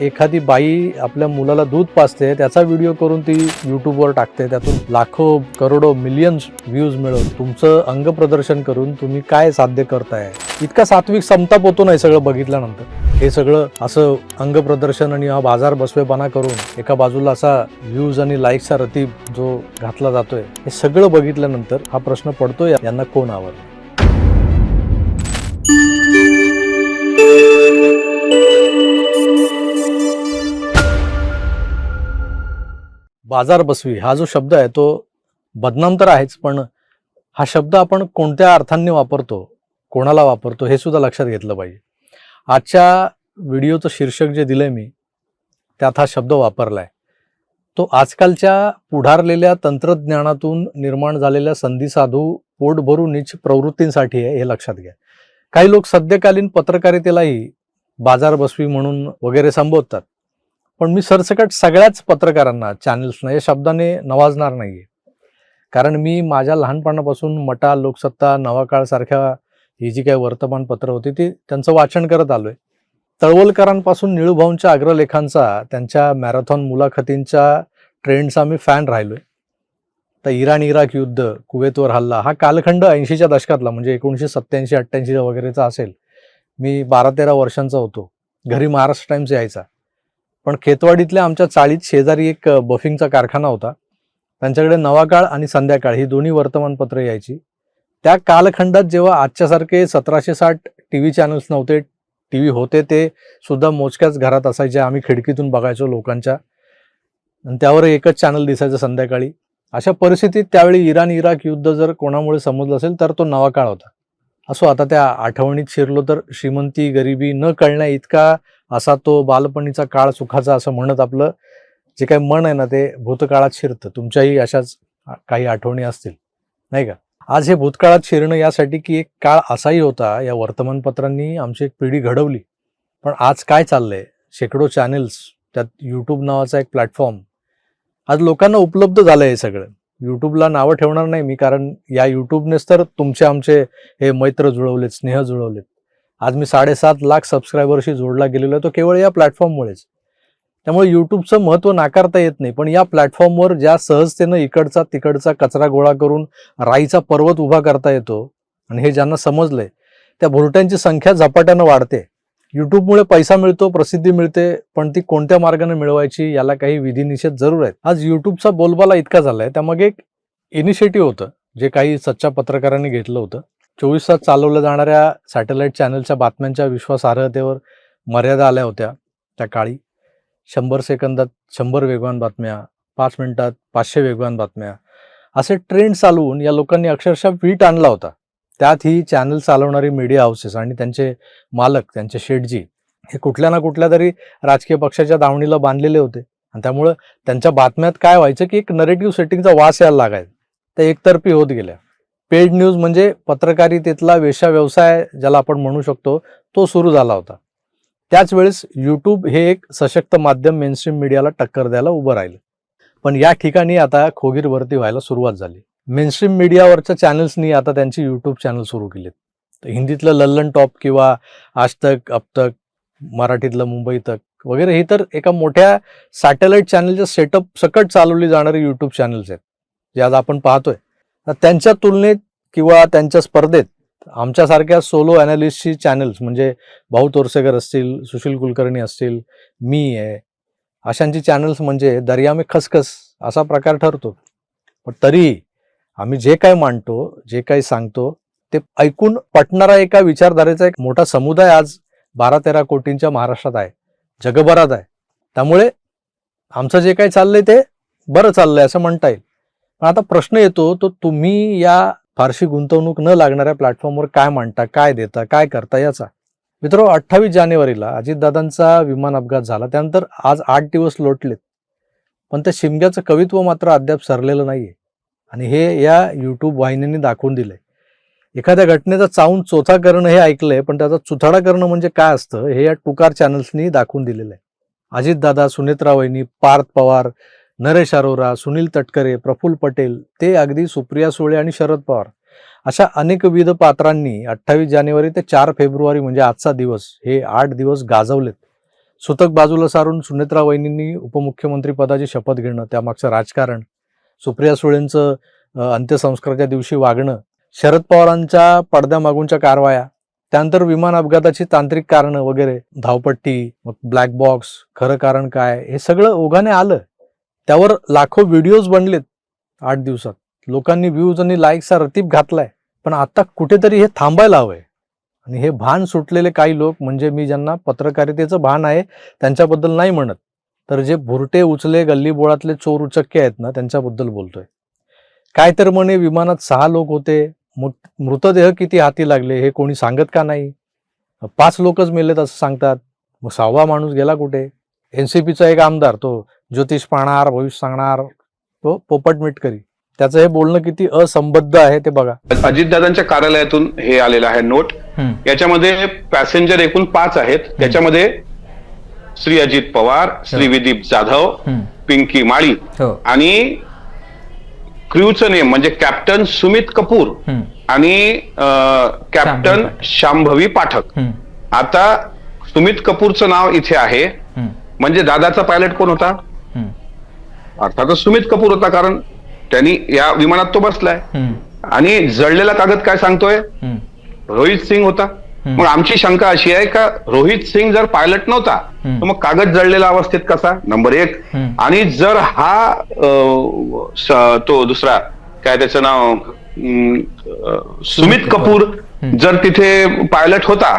एखादी बाई आपल्या मुलाला दूध पाजते त्याचा व्हिडिओ करून ती युट्यूबवर टाकते. त्यातून लाखो करोडो मिलियन्स व्ह्यूज मिळवून तुमचं अंग प्रदर्शन करून तुम्ही काय साध्य करताय? इतका सात्विक समताप होतो नाही सगळं बघितल्यानंतर. हे सगळं असं अंग प्रदर्शन आणि हा बाजार बसवेपणा करून एका बाजूला असा व्ह्यूज आणि लाईकचा रतीब जो घातला जातोय हे सगळं बघितल्यानंतर हा प्रश्न पडतोय यांना कोण आवडलं बाजार बसवी हा जो शब्द आहे तो बदनाम तर आहेच पण हा शब्द आपण कोणत्या अर्थांनी वापरतो कोणाला वापरतो हे सुद्धा लक्षात घेतलं पाहिजे. आजच्या व्हिडिओचं शीर्षक जे दिलंय मी त्यात हा शब्द वापरला आहे तो आजकालच्या पुढारलेल्या तंत्रज्ञानातून निर्माण झालेल्या संधी साधू पोट भरून प्रवृत्तींसाठी आहे हे लक्षात घ्या. काही लोक सद्यकालीन पत्रकारितेलाही बाजार बसवी म्हणून वगैरे संबोधतात. पण मी सरसकट सगळ्याच पत्रकारांना चॅनल्सना या शब्दाने नवाजणार नाहीये. कारण मी माझ्या लहानपणापासून मटा लोकसत्ता नवाकाळ सारख्या ही जी काही वर्तमानपत्र होती ती त्यांचं वाचन करत आलोय. तळवलकरांपासून निळूभाऊंच्या अग्रलेखांचा त्यांच्या मॅरेथॉन मुलाखतींच्या ट्रेंडचा मी फॅन राहिलोय. तर इराण इराक युद्ध कुवेतवर हल्ला हा कालखंड ऐंशीच्या दशकातला म्हणजे एकोणीसशे सत्त्याऐंशी अठ्ठ्याऐंशीचा वगैरेचा असेल. मी बारा तेरा वर्षांचा होतो. घरी महाराष्ट्र टाइम्स यायचा. पण खेतवाडीतल्या आमच्या चाळीत शेजारी एक बफिंगचा कारखाना होता. त्यांच्याकडे नवाकाळ आणि संध्याकाळ ही दोन्ही वर्तमानपत्र यायची. त्या कालखंडात जेव्हा आजच्यासारखे सतराशे साठ टी व्ही चॅनल्स नव्हते टी व्ही होते ते सुद्धा मोजक्याच घरात असायचे आम्ही खिडकीतून बघायचो लोकांच्या. आणि त्यावर एकच चॅनल दिसायचं संध्याकाळी. अशा परिस्थितीत त्यावेळी इराण इराक युद्ध जर कोणामुळे समजलं असेल तर तो नवा काळ होता. असो आता त्या आठवणीत शिरलो तर श्रीमंती गरिबी न कळण्या इतका असा तो बालपणीचा काळ सुखाचा असं म्हणत आपलं जे काही मन आहे ना ते भूतकाळात शिरतं. तुमच्याही अशाच काही आठवणी असतील. नाही का? आज हे भूतकाळात शिरणं यासाठी की एक काळ असाही होता या वर्तमानपत्रांनी आमची एक पिढी घडवली. पण आज काय चाललंय? शेकडो चॅनेल्स त्यात यूट्यूब नावाचा एक प्लॅटफॉर्म आज लोकांना उपलब्ध झालं हे सगळं. यूट्यूबला नावं ठेवणार नाही मी कारण या यूट्यूबनेच तर तुमचे आमचे हे मैत्र जुळवलेत स्नेह जुळवलेत. आज मी साडेसात लाख सबस्क्रायबरशी जोडला गेलेलो आहे. तो केवळ या प्लॅटफॉर्ममुळेच त्यामुळे यूट्यूबचं महत्त्व नाकारता येत नाही पण या प्लॅटफॉर्मवर ज्या सहजतेनं इकडचा तिकडचा कचरा गोळा करून राईचा पर्वत उभा करता येतो आणि हे ज्यांना समजलंय त्या भुरट्यांची संख्या झपाट्यानं वाढते. युट्यूबमुळे पैसा मिळतो प्रसिद्धी मिळते पण ती कोणत्या मार्गाने मिळवायची याला काही विधिनिषेध जरूर आहेत. आज युट्यूबचा बोलबाला इतका झालाय त्यामागे एक इनिशिएटिव्ह होतं जे काही सच्च्या पत्रकारांनी घेतलं होतं. चोवीस तास चालवल्या जाणाऱ्या सॅटेलाईट चॅनलच्या बातम्यांच्या विश्वासार्हतेवर मर्यादा आल्या होत्या त्या काळी. शंभर सेकंदात शंभर वेगवान बातम्या पाच मिनिटात पाचशे वेगवान बातम्या. असे ट्रेंड चालवून या लोकांनी अक्षरशः वीट आणला होता. त्यात ही चॅनल चालवणारी मीडिया हाऊसेस आणि त्यांचे मालक त्यांचे शेटजी हे कुठल्या ना कुठल्या तरी राजकीय पक्षाच्या दावणीला बांधलेले होते. आणि त्यामुळं त्यांच्या बातम्यात काय व्हायचं की एक नरेटिव्ह सेटिंगचा वास यायला लागायचा. त्या एकतर्फी होत गेल्या. पेड न्यूज म्हणजे पत्रकारितेतला वेशा व्यवसाय ज्याला आपण म्हणू शकतो तो सुरू झाला होता. त्याच वेळेस यूट्यूब हे एक सशक्त माध्यम मेनस्ट्रीम मीडियाला टक्कर द्यायला उभं राहिलं. पण या ठिकाणी आता खोगीर भरती व्हायला सुरुवात झाली. मेनस्ट्रीम मीडियावरच्या चॅनल्सनी आता त्यांची यूट्यूब चॅनल सुरू केलीत. तर हिंदीतलं लल्लन टॉप किंवा आज तक अब तक मराठीतलं मुंबई तक वगैरे ही तर एका मोठ्या सॅटेलाईट चॅनलच्या सेटअप सकट चालवली जाणारी यूट्यूब चॅनल्स आहेत जे आज आपण पाहतोय. त्यांच्या तुलनेत किंवा त्यांच्या स्पर्धेत आमच्यासारख्या सोलो अनालिस्टची चॅनल्स म्हणजे भाऊ तोरसेकर असतील सुशील कुलकर्णी असतील मी आहे अशांची चॅनल्स म्हणजे दर्या में खसखस असा प्रकार ठरतो. पण तरी आम्ही जे काय मांडतो जे काही सांगतो ते ऐकून पटणारा एका विचारधारेचा एक मोठा समुदाय आज बारा तेरा कोटींच्या महाराष्ट्रात आहे जगभरात आहे. त्यामुळे आमचं जे काही चाललंय ते बरं चाललंय असं म्हणता येईल. पण आता प्रश्न येतो तो तुम्ही या फारशी गुंतवणूक न लागणाऱ्या प्लॅटफॉर्मवर काय मांडता काय देता काय करता याचा? मित्र अठ्ठावीस जानेवारीला अजितदादांचा विमान अपघात झाला. त्यानंतर आज आठ दिवस लोटलेत. पण त्या शिमग्याचं कवित्व मात्र अद्याप सरलेलं नाहीये. आणि हे या यूट्यूब वाहिनीने दाखवून दिलंय. एखाद्या घटनेचा चावून चोथा करणं हे ऐकलंय पण त्याचा चुथाडा करणं म्हणजे काय असतं हे या टुकार चॅनल्सनी दाखवून दिलेलं आहे अजितदादा सुनेत्रा वहिनी पार्थ पवार नरेश अरोरा सुनील तटकरे प्रफुल्ल पटेल ते अगदी सुप्रिया सुळे आणि शरद पवार. अशा अनेकविध पात्रांनी अठ्ठावीस जानेवारी ते चार फेब्रुवारी म्हणजे आजचा दिवस हे आठ दिवस गाजवलेत. सुतक बाजूला सारून सुनेत्रा वहिनींनी उपमुख्यमंत्री पदाची शपथ घेणं त्यामागचं राजकारण सुप्रिया सुळेंचं अंत्यसंस्काराच्या दिवशी वागणं शरद पवारांच्या पडद्यामागूनच्या कारवाया त्यानंतर विमान अपघाताची तांत्रिक कारणं वगैरे धावपट्टी मग ब्लॅक बॉक्स खरं कारण काय हे सगळं ओघाने आलं. त्यावर लाखो व्हिडिओज बनलेत आठ दिवसात. लोकांनी व्ह्यूज आणि लाईक्सचा रतीप घातलाय. पण आता कुठेतरी हे थांबायला हवंय. आणि हे भान सुटलेले काही लोक म्हणजे मी ज्यांना पत्रकारितेचं भान आहे त्यांच्याबद्दल नाही म्हणत. तर जे भुरटे उचले गल्लीबोळातले चोर उचक्के आहेत ना त्यांच्याबद्दल बोलतोय. काय तर म्हणे विमानात सहा लोक होते. मृतदेह किती हाती लागले हे कोणी सांगत का नाही? पाच लोकच मेलेत असं सांगतात. मग सहावा माणूस गेला कुठे? एनसीपीचा एक आमदार तो ज्योतिष पाहणार भविष्य सांगणार तो पोपट मिटकरी त्याचं हे बोलणं किती असंबद्ध आहे ते बघा अजितदादांच्या कार्यालयातून हे आलेलं आहे नोट. याच्यामध्ये पॅसेंजर एकूण पाच आहेत त्याच्यामध्ये श्री अजित पवार श्री विदीप जाधव. पिंकी माळी हो आणि क्रूचं नेम म्हणजे कॅप्टन सुमित कपूर. आणि कॅप्टन. शांभवी पाठक. आता सुमित कपूरचं नाव इथे आहे. म्हणजे दादाचा पायलट कोण होता. अर्थातच सुमित कपूर होता कारण त्यांनी या विमानात तो बसलाय. आणि जळलेला कागद काय सांगतोय. रोहित सिंग होता. मग आमची शंका अशी आहे का रोहित सिंग जर पायलट नव्हता. तर मग कागद जळलेला अवस्थेत कसा नंबर एक. आणि जर हा तो दुसरा काय त्याचं नाव सुमित कपूर. जर तिथे पायलट होता.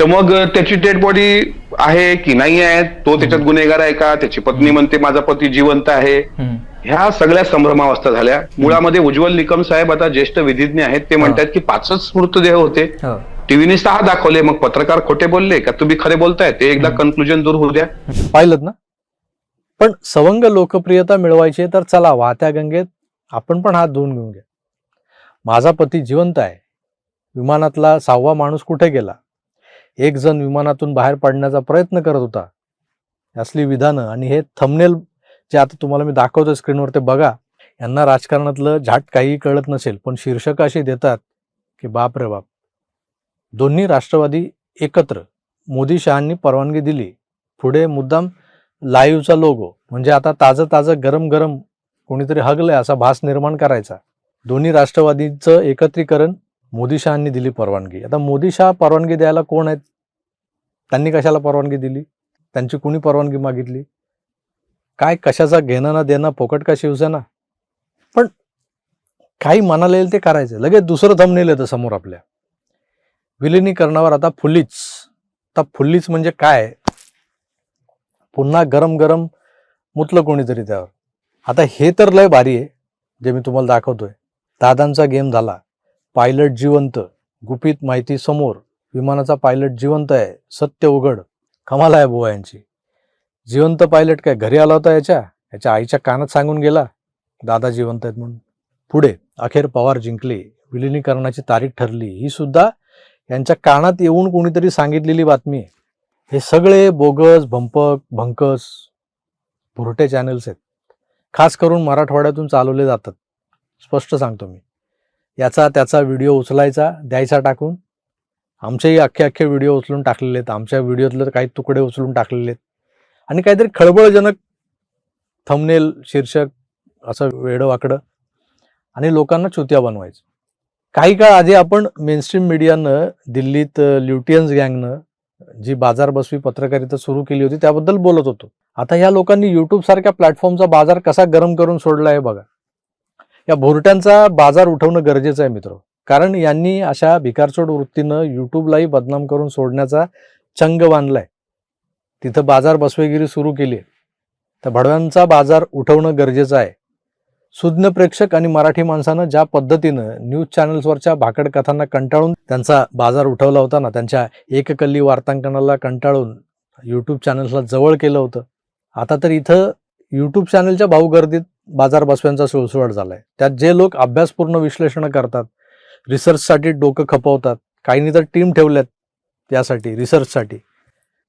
तर मग त्याची डेड बॉडी आहे की नाही आहे? तो त्याच्यात गुन्हेगार आहे का? त्याची पत्नी म्हणते माझा पती जिवंत आहे. ह्या सगळ्या संभ्रमावस्था झाल्या. मुळामध्ये उज्ज्वल निकम साहेब आता ज्येष्ठ विधिज्ञ आहेत ते म्हणतात की पाचच मृतदेह होते. टीव्हीने सहा दाखवले मग पत्रकार खोटे बोलले का तुम्ही खरे बोलताय? ते एकदा कन्क्लुजन दूर होऊ द्या. पाहिलं ना? पण सवंग लोकप्रियता मिळवायची तर चला वाहत्या गंगेत आपण पण हात धुवून घेऊन घ्या. माझा पती जिवंत आहे. विमानातला सहावा माणूस कुठे गेला? एक जण विमानातून बाहेर पडण्याचा प्रयत्न करत होता. असली विधानं आणि हे थमनेल जे आता तुम्हाला मी दाखवतो स्क्रीनवर ते बघा. यांना राजकारणातलं झाट काही कळत नसेल पण शीर्षक अशी देतात की बाप रे बाप. दोन्ही राष्ट्रवादी एकत्र. मोदी शहांनी परवानगी दिली. पुढे मुद्दाम लाईव्हचा लोगो म्हणजे आता ताजं ताजं गरम गरम कोणीतरी हगलंय असा भास निर्माण करायचा. दोन्ही राष्ट्रवादीचं एकत्रीकरण मोदी शहांनी दिली परवानगी. आता मोदी शहा परवानगी द्यायला कोण आहेत? त्यांनी कशाला परवानगी दिली? त्यांची कुणी परवानगी मागितली? काय कशाचा घेणं ना देणं फोकट का शिवसेना? पण काही मनाला येईल ते करायचं. लगेच दुसरं थंबनेल येतं समोर आपल्या. विलिनीकरणावर आता फुल्लीच आता फुल्लीच म्हणजे काय? पुन्हा गरम गरम मुतलं कोणीतरी त्यावर. आता हे तर लय भारी आहे जे मी तुम्हाला दाखवतोय. दादांचा गेम झाला. पायलट जिवंत गुपित माहिती समोर विमानाचा पायलट जिवंत आहे सत्य उघड. कमाल आहे बुवा यांची. जिवंत पायलट काय घरी आला होता याच्या? याच्या आईच्या कानात सांगून गेला. दादा जिवंत आहेत म्हणून. पुढे अखेर पवार जिंकले. विलिनीकरणाची तारीख ठरली. ही सुद्धा यांच्या कानात येऊन कोणीतरी सांगितलेली बातमी आहे. हे सगळे बोगस भंपक भंकस भुरटे चॅनल्स आहेत. खास करून मराठवाड्यातून चालवले जातात. स्पष्ट सांगतो मी. याचा त्याचा व्हिडिओ उचलायचा द्यायचा टाकून. आमचेही अख्खे अख्खे व्हिडिओ उचलून टाकलेले आहेत. आमच्या व्हिडिओतले काही तुकडे उचलून टाकलेले आहेत. आणि काहीतरी खळबळजनक थमनेल शीर्षक असं वेडं वाकडं आणि लोकांना चुत्या बनवायचं. काही काळ आधी आपण मेनस्ट्रीम मीडियानं दिल्लीत ल्युटियन्स गँगनं जी बाजार बसवी पत्रकारिता सुरू केली होती त्याबद्दल बोलत होतो. आता या लोकांनी युट्यूब सारख्या प्लॅटफॉर्मचा बाजार कसा गरम करून सोडला आहे बघा. या भोरट्यांचा बाजार उठवणं गरजेचं आहे मित्र. कारण यांनी अशा भिकारचोड वृत्तीनं युट्यूबलाही बदनाम करून सोडण्याचा चंग बांधलाय. तिथं बाजार बसवेगिरी सुरू केली आहे. तर भडव्यांचा बाजार उठवणं गरजेचं आहे. सुज्ञ प्रेक्षक आणि मराठी माणसानं ज्या पद्धतीनं न्यूज चॅनल्सवरच्या भाकड कथांना कंटाळून त्यांचा बाजार उठवला होता ना त्यांच्या एककल्ली वार्तांकनाला कंटाळून यूट्यूब चॅनल्सला जवळ केलं होतं. आता तर इथं यूट्यूब चॅनलच्या भाऊगर्दीत बाजार बसव्यांचा सुळसुळाट आहे त्यात जे लोक अभ्यासपूर्ण विश्लेषण करतात रिसर्चसाठी डोकं खपवतात काहींनी तर टीम ठेवल्यात यासाठी रिसर्चसाठी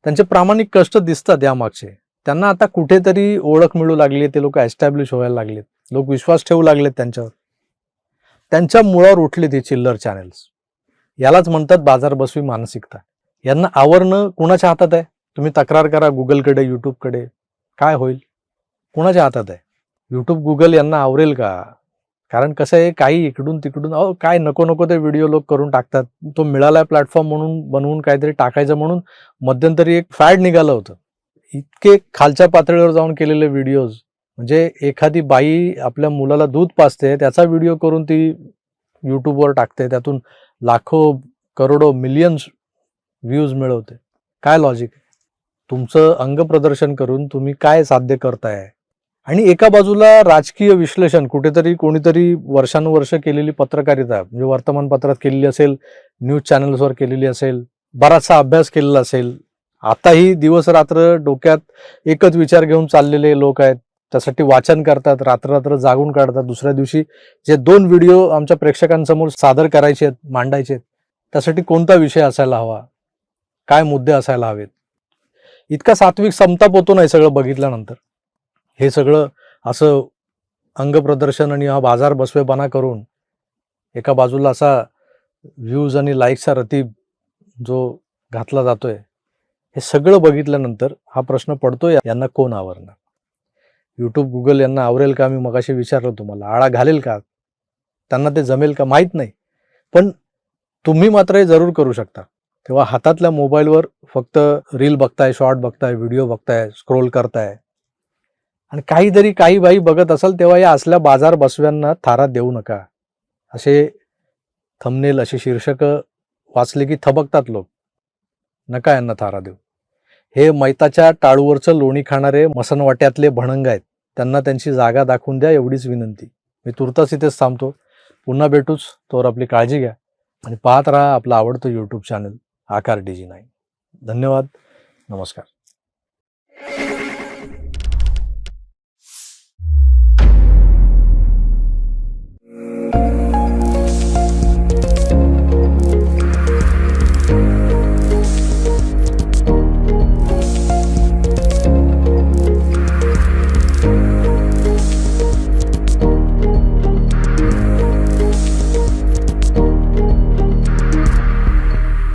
त्यांचे प्रामाणिक कष्ट दिसतात यामागचे. त्यांना आता कुठेतरी ओळख मिळू लागली ते लोक एस्टॅब्लिश व्हायला लागलेत. लोक विश्वास ठेवू लागलेत त्यांच्यावर. त्यांच्या मुळावर उठले ते चिल्लर चॅनेल्स यालाच म्हणतात बाजार बसवी मानसिकता. यांना आवरणं कुणाच्या हातात आहे? तुम्ही तक्रार करा गुगलकडे यूट्यूबकडे काय होईल? कुणाच्या हातात आहे? यूट्यूब गुगल यांना आवरेल का? कारण कसं आहे काही इकडून तिकडून अहो काय नको नको ते व्हिडिओ लोक करून टाकतात. तो मिळालाय प्लॅटफॉर्म म्हणून बनवून काहीतरी टाकायचं म्हणून मध्यंतरी एक फॅड निघालं होतं. इतके खालच्या पातळीवर जाऊन केलेले व्हिडिओज म्हणजे एखादी बाई आपल्या मुलाला दूध पाजते त्याचा व्हिडिओ करून ती यूट्यूबवर टाकते. त्यातून लाखो करोडो मिलियन्स व्ह्यूज मिळवते. काय लॉजिक तुमचं अंगप्रदर्शन करून तुम्ही काय साध्य करताय? आणि एका बाजूला राजकीय विश्लेषण कुठेतरी कोणीतरी वर्षानुवर्ष केलेली पत्रकारिता म्हणजे वर्तमानपत्रात केलेली असेल न्यूज चॅनल्सवर केलेली असेल बराचसा अभ्यास केलेला असेल आताही दिवस रात्र डोक्यात एकच विचार घेऊन चाललेले लोक आहेत. त्यासाठी वाचन करतात रात्र रात्र जागून काढतात. दुसऱ्या दिवशी जे दोन व्हिडिओ आमच्या प्रेक्षकांसमोर सादर करायचे आहेत मांडायचे आहेत त्यासाठी कोणता विषय असायला हवा? काय मुद्दे असायला हवेत? इतका सात्विक समताप होतो नाही सगळं बघितल्यानंतर. हे सगळं असं अंगप्रदर्शन आणि हा बाजार बसवेपणा करून एका बाजूला असा व्ह्यूज आणि लाईक्सचा रतीब जो घातला जातोय हे सगळं बघितल्यानंतर हा प्रश्न पडतोय यांना कोण आवरणार? यूट्यूब गुगल यांना आवरेल का? मी मगाशी विचारलं तुम्हाला. आळा घालेल का? त्यांना ते जमेल का? माहीत नाही. पण तुम्ही मात्र हे जरूर करू शकता. तेव्हा हातातल्या मोबाईलवर फक्त रील बघताय शॉर्ट बघताय व्हिडिओ बघताय स्क्रोल करताय आणि काहीतरी काही बाई बघत असाल तेव्हा या असल्या बाजार बसव्यांना थारा देऊ नका. असे थमनेल असे शीर्षकं वाचले की थबकतात लोक. नका यांना थारा देऊ. हे मैताच्या टाळूवरचं लोणी खाणारे मसनवाट्यातले भणंग आहेत. त्यांना त्यांची जागा दाखवून द्या एवढीच विनंती. मी तुर्तास इथेच थांबतो. पुन्हा भेटूच. तोवर आपली काळजी घ्या. आणि पाहत राहा आपलं आवडतं YouTube channel Aakar D G nine धन्यवाद. नमस्कार.